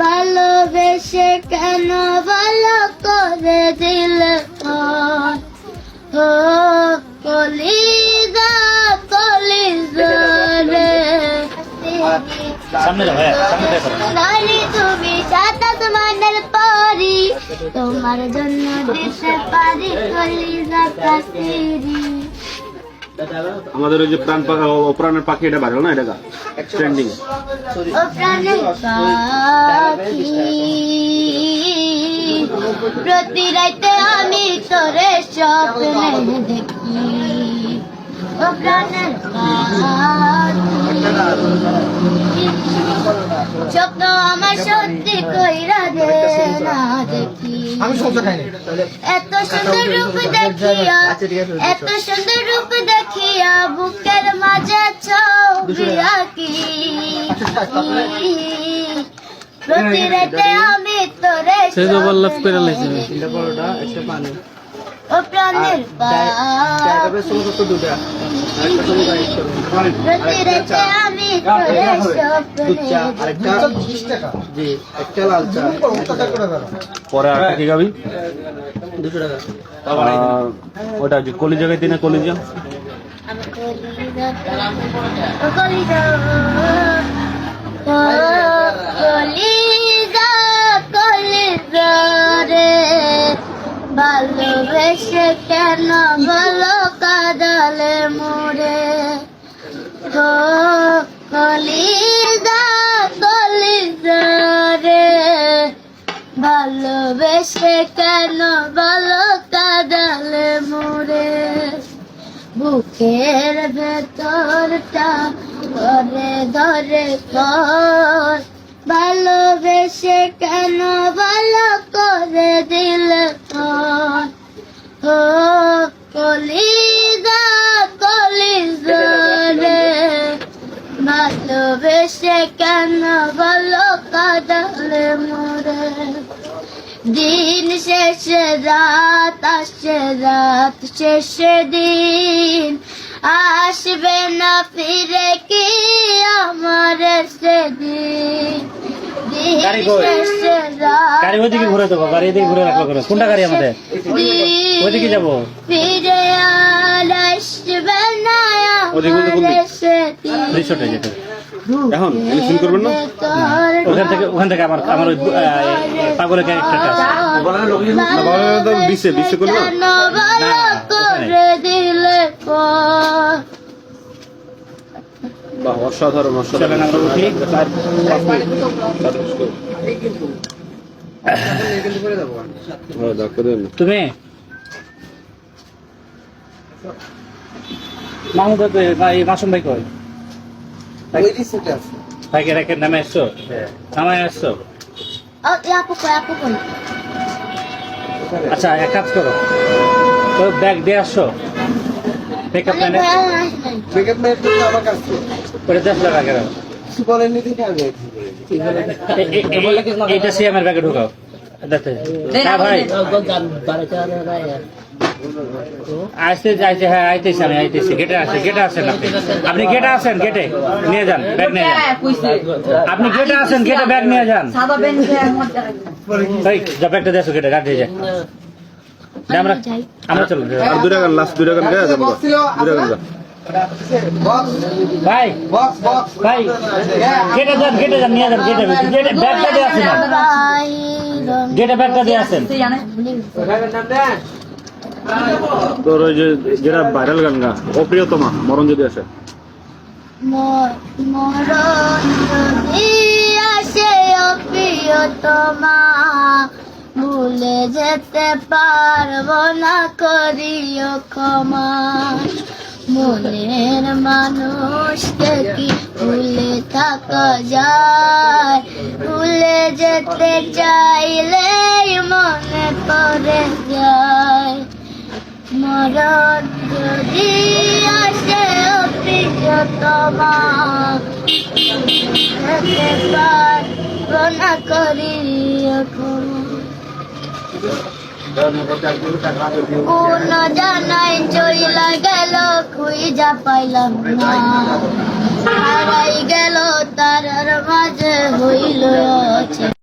ভালোবেসে কেন ভালো করে দিলে ও কলিজা কলিজা রে সামনে যাও সামনে দেখো। তুমি সাতাশ মানের পরি। তোমার জন্য দিতে পারি কলিজা কাশিরি আমাদের ওই যে প্রাণ পাখি ও প্রাণের পাখি এটা ভাইরাল না, এটা ট্রেন্ডিং প্রতি রাতে আমি তোরে স্বপ্নে দেখি। স্বপ্ন আমার সত্যি কইরা দে। আমি সমস্যা খাইনি। এত সুন্দর রূপ দেখিয়া এত সুন্দর রূপ দেখিয়া বুকের মাঝে ছবি আঁকি। প্রতি রাতে আমি তোরে সে তো বল্লভ করে লাইছে ও প্রাণের স্বপ্নে বিশ টাকা। জি একটা লাল চা। অত্যাচার করে বেড়া পরে আর কি খাবি? দুশো টাকা। আর ওটা যে কলিজা খাইতে না কলিজা কলিজা কলিজা। ভালোবেসে কেন বলো কাদালে মোরে ও কলিজা কলিজা রে। ভালোবেসে কেন বলো কাদালে মোরে বুকের ভেতরটা ধরে ধরে কর। ভালোবেসে কেন ভালো ভালোবেসে কেন ভালো কাদালে মোরে দিন শেষে রাত আসছে রাত শেষে দিন আসবে না ফিরে কি আমার সেদিন গাড়ি গাড়ি ওইদিকে ঘুরে দেবো গাড়ি এদিকে ঘুরে করে কোনটা গাড়ি আমাদের ওইদিকে যাব ফিরে আসবে না এখন এনে করবেন না ওখান থেকে ওখান থেকে আমার আমার ওই পাগলের ক্যারেক্টারটা আছে তো বিশে করল বাহ অসাধারণ অসাধারণ হ্যাঁ। তুমি মাহমুদ ভাই মাসুম ভাই কই ওই রিসেটে ভাইকে রেখে নামে এসছো নামে এসছো Oh, আপু কই আপু কই আচ্ছা এক কাজ করো তো ব্যাগ দিয়ে আসছো মেকআপ আমি ম্যানে মেকআপ ম্যান তো আমার কাছে করে দশ টাকা কেন কিছু বলেননি দেখে আমি এইটা সিএমের ব্যাগে ঢুকাও দেখতে হ্যাঁ ভাই আসতে যাইছে হ্যাঁ আইতেছি আমি আইতেছি। গেটে আসছে গেটে আসেন আপনি। আপনি গেটে আসেন গেটে? নিয়ে যান ব্যাগ নিয়ে যান। আপনি গেটে আসেন গেটে ব্যাগ নিয়ে যান। যা ব্যাগটা দেছো গেটে গাড়ি যায় আমরা আমরা চলো আর দুই টাকা লাস্ট দুই টাকা গেছে দুই টাকা ভাই বক্স বক্স ভাই গেটে যান গেটে যান নিয়ে যান গেটে গেটে ব্যাগটা দিয়ে আসেন। গেটে ব্যাগটা দিয়ে আসেন। তোর ওই যে যেটা ভাইরাল গান গা, অপ্রিয়তমা, মরণ যদি আসে। আসে অপ্রিয়তমা, ভুলে যেতে পারব না, করিও ক্ষমা। মনের মানুষকে কি ভুলে থাকা যায়? ভুলে যেতে চাইলে মনে মরণ যদি আসে অপ্রিয়তমা যেতে পারব না করি কোন জানাই চইলা গেল, খুঁজা পাইলাম না। গেল, তারার মাঝে হইল